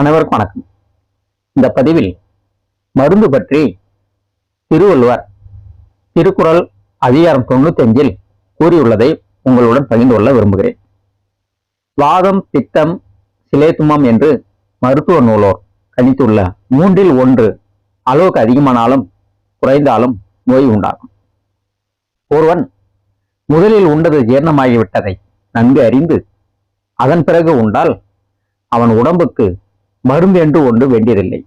அனைவருக்கும் வணக்கம். இந்த பதிவில் மருந்து பற்றி திருவள்ளுவர் திருக்குறள் அதிகாரம் தொண்ணூத்தஞ்சில் கூறியுள்ளதை உங்களுடன் பகிர்ந்து கொள்ள விரும்புகிறேன். வாதம் பித்தம் சிலேத்துமம் என்று மருத்துவ நூலோர் கணித்துள்ள மூன்றில் ஒன்று அளவுக்கு அதிகமானாலும் குறைந்தாலும் நோய் உண்டாகும். ஒருவன் முதலில் உண்டது ஜீரணமாகிவிட்டதை நன்கு அறிந்து அதன் பிறகு உண்டால் அவன் உடம்புக்கு மருந்து என்று ஒன்று வேண்டியதில்லை.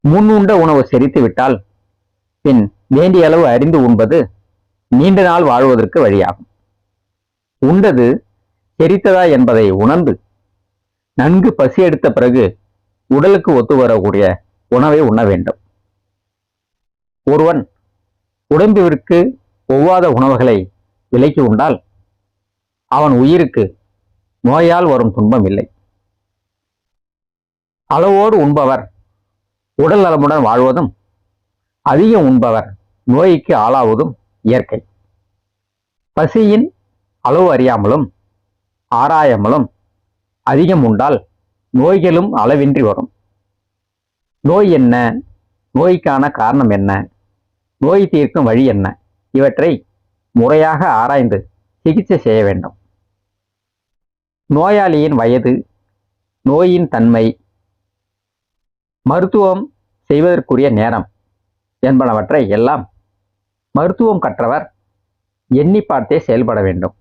முன் உண்ட உணவு செரித்து விட்டால் பின் வேண்டிய அளவு அறிந்து உண்பது நீண்ட நாள் வாழ்வதற்கு வழியாகும். உண்டது செரித்ததா என்பதை உணர்ந்து நன்கு பசி எடுத்த பிறகு உடலுக்கு ஒத்து வரக்கூடிய உணவை உண்ண வேண்டும். ஒருவன் உடம்பிற்கு ஒவ்வாத உணவுகளை விலக்கி உண்டால் அவன் உயிருக்கு நோயால் வரும் துன்பம் இல்லை. அளவோடு உண்பவர் உடல் நலமுடன் வாழ்வதும் அதிகம் உண்பவர் நோய்க்கு ஆளாவதும் இயற்கை. பசியின் அளவு அறியாமலும் ஆராயாமலும் அதிகம் உண்டால் நோய்களும் அளவின்றி வரும். நோய் என்ன? நோய்க்கான காரணம் என்ன? நோய் தீர்க்கும் வழி என்ன? இவற்றை முறையாக ஆராய்ந்து சிகிச்சை செய்ய வேண்டும். நோயாளியின் வயது நோயின் தன்மை மருத்துவம் செய்வதற்குரிய நேரம் என்பனவற்றை எல்லாம் மருத்துவம் கற்றவர் எண்ணி பார்த்தே செயல்பட வேண்டும்.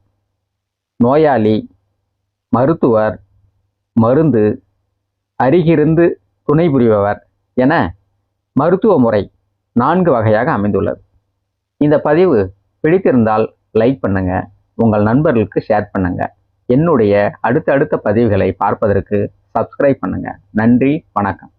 நோயாளி மருத்துவர் மருந்து அருகிருந்து துணை புரிபவர் என மருத்துவ முறை நான்கு வகையாக அமைந்துள்ளது. இந்த பதிவு பிடித்திருந்தால் லைக் பண்ணுங்க உங்கள் நண்பர்களுக்கு ஷேர் பண்ணுங்க. என்னுடைய அடுத்தடுத்த பதிவுகளை பார்ப்பதற்கு சப்ஸ்கிரைப் பண்ணுங்க. நன்றி வணக்கம்.